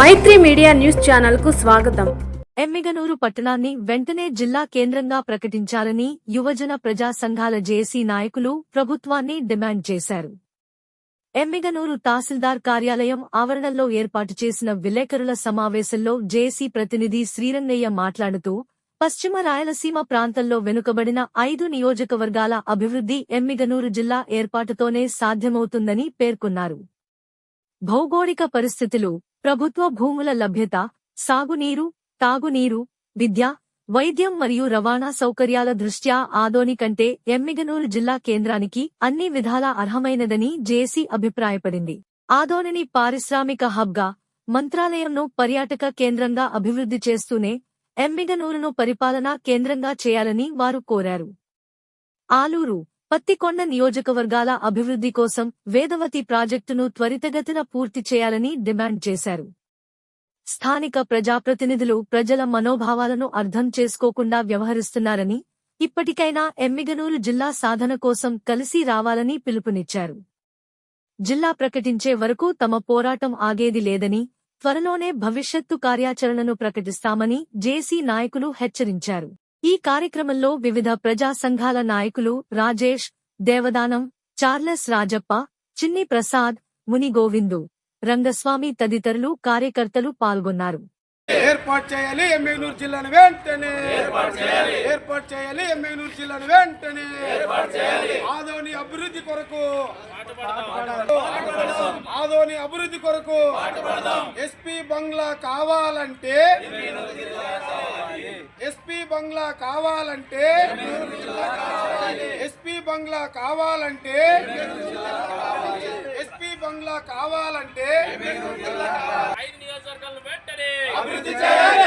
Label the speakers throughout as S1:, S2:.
S1: మైత్రి media news ఛానల్కు స్వాగతం.
S2: ఎమ్మిగనూరు పట్టణాన్ని వెంటనే జిల్లా కేంద్రంగా ప్రకటించాలని యువజన ప్రజా సంఘాల జేసీ నాయకులు ప్రభుత్వాన్ని డిమాండ్ చేశారు. ఎమ్మిగనూరు తహసీల్దార్ కార్యాలయం ఆవరణలో ఏర్పాటు చేసిన విలేకరుల సమావేశంలో జేసీ ప్రతినిధి శ్రీరంగయ్య మాట్లాడుతూ పశ్చిమ రాయలసీమ ప్రాంతంలో వెనుకబడిన ఐదు నియోజకవర్గాల అభివృద్ధి ఎమ్మిగనూరు జిల్లా ఏర్పాటుతోనే సాధ్యమవుతుందని పేర్కొన్నారు. భౌగోళిక పరిస్థితులు ప్రభుత్వ భూముల లభ్యత సాగునీరు తాగునీరు విద్య వైద్యం మరియు రవాణా సౌకర్యాల దృష్ట్యా ఆదోని కంటే ఎమ్మిగనూరు జిల్లా కేంద్రానికి అన్ని విధాలా అర్హమైనదని జేసీ అభిప్రాయపడింది. ఆదోనిని పారిశ్రామిక హబ్గా మంత్రాలయంను పర్యాటక కేంద్రంగా అభివృద్ధి చేస్తూనే ఎమ్మిగనూరును పరిపాలనా కేంద్రంగా చేయాలని వారు కోరారు. ఆలూరు పత్తికొండ నియోజకవర్గాల అభివృద్ధి కోసం వేదవతి ప్రాజెక్టును త్వరితగతిన పూర్తి చేయాలని డిమాండ్ చేశారు. స్థానిక ప్రజాప్రతినిధులు ప్రజల మనోభావాలను అర్థం చేసుకోకుండా వ్యవహరిస్తున్నారని ఇప్పటికైనా ఎమ్మిగనూరు జిల్లా సాధన కోసం కలిసి రావాలని పిలుపునిచ్చారు. జిల్లా ప్రకటించే వరకు తమ పోరాటం ఆగేది లేదని త్వరలోనే భవిష్యత్తు కార్యాచరణను ప్రకటిస్తామని జేసీ నాయకులు హెచ్చరించారు. ఈ కార్యక్రమంలో వివిధ ప్రజా సంఘాల నాయకులు రాజేష్ దేవదానం చార్లెస్ రాజప్ప చిన్ని ప్రసాద్ ముని గోవిందు రంగస్వామి తదితరులు కార్యకర్తలు పాల్గొన్నారు.
S3: ఏర్పాటు చేయాలి ఎమ్మెగనూరు జిల్లాను వెంటనే. ఏర్పాటు చేయాలి. ఎమ్మెగనూరు జిల్లాను వెంటనే. ఆదోని అభివృద్ధి కొరకు. ఆదోని అభివృద్ధి కొరకు. ఎస్పీ బంగ్లా కావాలంటే. ఎస్పీ బంగ్లా కావాలంటే ఎస్పీ బంగ్లా కావాలంటే ఎస్పీ బంగ్లా కావాలంటే
S4: ఐదు నియోజకవర్గాలను వెంటనే
S3: అభివృద్ధి చేయాలి.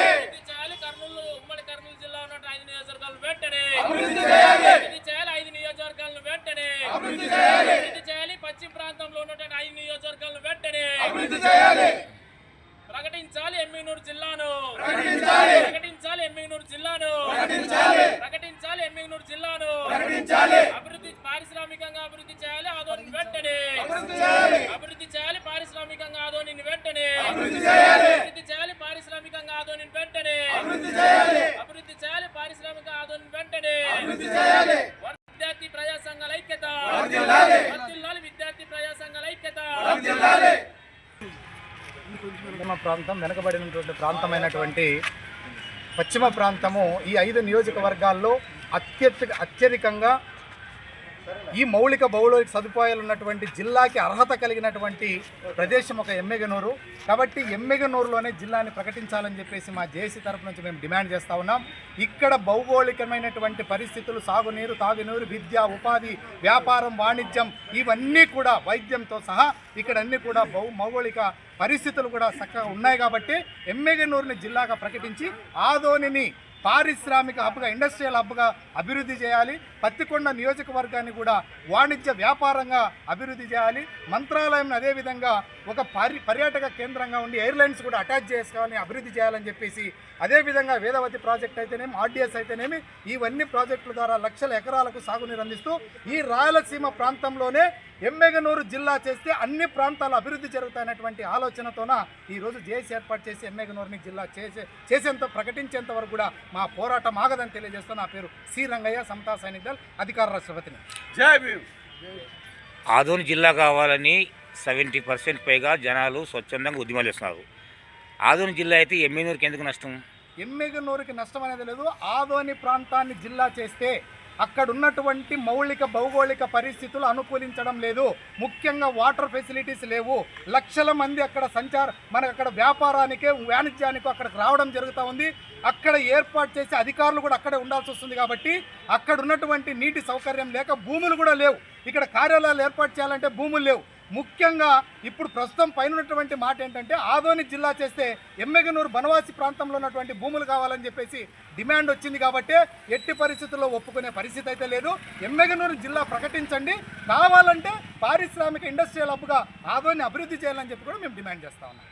S4: చేయాలి. కర్నూలు ఉమ్మడి కర్నూలు జిల్లా ఉన్నట్టు ఐదు నియోజకవర్గాలను వెంటనే
S3: అభివృద్ధి చేయాలి.
S4: అభివృద్ధి చేయాలి. ఐదు నియోజకవర్గాలను వెంటనే
S3: అభివృద్ధి చేయాలి.
S4: అభివృద్ధి చేయాలి. పశ్చిమ ప్రాంతంలో ఉన్నటువంటి ఐదు నియోజకవర్గాలను వెంటనే
S3: అభివృద్ధి చేయాలి.
S4: ప్రకటించాలి. ఎమ్మిగనూరు జిల్లాను
S3: ప్రకటించాలి
S4: ప్రకటించాలి ఎమ్మిగనూరు జిల్లాను
S3: ప్రకటించాలి
S4: ప్రకటించాలి ఎమ్మిగనూరు జిల్లాను
S3: ప్రకటించాలి
S4: అభివృద్ధి పారిశ్రామికంగా అభివృద్ధి చేయాలి ఆదోని వెంటనే
S3: అభివృద్ధి చేయాలి
S4: అభివృద్ధి చేయాలి పారిశ్రామికంగా ఆదోని వెంటనే
S3: అభివృద్ధి చేయాలి
S4: అభివృద్ధి చేయాలి పారిశ్రామికంగా ఆదోని వెంటనే
S3: అభివృద్ధి చేయాలి
S4: అభివృద్ధి చేయాలి పారిశ్రామిక ఆదోని వెంటనే
S3: అభివృద్ధి చేయాలి
S4: విద్యార్థి ప్రజా సంఘాల ఐక్యత
S3: వర్ధిల్లాలి.
S4: వర్ధిల్లాలి విద్యార్థి ప్రజా సంఘాల ఐక్యత
S3: వర్ధిల్లాలి.
S5: పశ్చిమ ప్రాంతం వెనుకబడినటువంటి ప్రాంతమైనటువంటి పశ్చిమ ప్రాంతము ఈ ఐదు నియోజకవర్గాల్లో అత్యధిక అత్యధికంగా ఈ మౌలిక భౌగోళిక సదుపాయాలు ఉన్నటువంటి జిల్లాకి అర్హత కలిగినటువంటి ప్రదేశం ఒక ఎమ్మెగనూరు. కాబట్టి ఎమ్మెగనూరులోనే జిల్లాని ప్రకటించాలని చెప్పేసి మా జేసీ తరపు నుంచి మేము డిమాండ్ చేస్తూ ఉన్నాం. ఇక్కడ భౌగోళికమైనటువంటి పరిస్థితులు సాగునీరు తాగునీరు విద్య ఉపాధి వ్యాపారం వాణిజ్యం ఇవన్నీ కూడా వైద్యంతో సహా ఇక్కడ అన్నీ కూడా భౌ భౌగోళిక పరిస్థితులు కూడా చక్కగా ఉన్నాయి కాబట్టి ఎమ్మెగనూరుని జిల్లాగా ప్రకటించి ఆదోనిని పారిశ్రామిక హబ్గా ఇండస్ట్రియల్ హబ్గా అభివృద్ధి చేయాలి. పత్తికొండ నియోజకవర్గాన్ని కూడా వాణిజ్య వ్యాపారంగా అభివృద్ధి చేయాలి. మంత్రాలయం అదేవిధంగా ఒక పరి పర్యాటక కేంద్రంగా ఉండి ఎయిర్లైన్స్ కూడా అటాచ్ చేసుకోవాలని అభివృద్ధి చేయాలని చెప్పేసి అదేవిధంగా వేదవతి ప్రాజెక్ట్ అయితేనేమి ఆర్డీఎస్ అయితేనేమి ఇవన్నీ ప్రాజెక్టుల ద్వారా లక్షల ఎకరాలకు సాగునీరు అందిస్తూ ఈ రాయలసీమ ప్రాంతంలోనే ఎమ్మెగనూరు జిల్లా చేస్తే అన్ని ప్రాంతాలు అభివృద్ధి జరుగుతాయనేటువంటి ఆలోచనతోన ఈరోజు జేఏసీ ఏర్పాటు చేసి ఎమ్మెగనూరుని జిల్లా చేసే చేసేంత ప్రకటించేంత వరకు కూడా మా పోరాటం ఆగదని తెలియజేస్తూ నా పేరు సి రంగయ్య సమతా సైనిక్ దళ్ అధికార రాష్ట్రపతిని.
S3: జై భీమ్.
S6: ఆదోని జిల్లా కావాలని సెవెంటీ పర్సెంట్ పైగా జనాలు స్వచ్ఛందంగా ఉద్యమాలు చేస్తున్నారు. ఆదోని జిల్లా అయితే ఎమ్మెనూరుకి ఎందుకు నష్టం?
S5: ఎమ్మెగనూరుకి నష్టం అనేది లేదు. ఆదోని ప్రాంతాన్ని జిల్లా చేస్తే అక్కడ ఉన్నటువంటి మౌలిక భౌగోళిక పరిస్థితులు అనుకూలించడం లేదు. ముఖ్యంగా వాటర్ ఫెసిలిటీస్ లేవు. లక్షల మంది అక్కడ సంచార మనకు అక్కడ వ్యాపారానికే వాణిజ్యానికో అక్కడికి రావడం జరుగుతూ ఉంది. అక్కడ ఏర్పాటు చేసే అధికారులు కూడా అక్కడే ఉండాల్సి వస్తుంది కాబట్టి అక్కడ ఉన్నటువంటి నీటి సౌకర్యం లేక భూములు కూడా లేవు. ఇక్కడ కార్యాలయాలు ఏర్పాటు చేయాలంటే భూములు లేవు. ముఖ్యంగా ఇప్పుడు ప్రస్తుతం పైన ఉన్నటువంటి మాట ఏంటంటే ఆదోని జిల్లా చేస్తే ఎమ్మెగనూరు బనవాసి ప్రాంతంలో ఉన్నటువంటి భూములు కావాలని చెప్పేసి డిమాండ్ వచ్చింది కాబట్టి ఎట్టి పరిస్థితుల్లో ఒప్పుకునే పరిస్థితి అయితే లేదు. ఎమ్మెగనూరు జిల్లా ప్రకటించండి. కావాలంటే పారిశ్రామిక ఇండస్ట్రియల్ హబ్గా ఆదోని అభివృద్ధి చేయాలని చెప్పి కూడా మేము డిమాండ్ చేస్తా ఉన్నాం.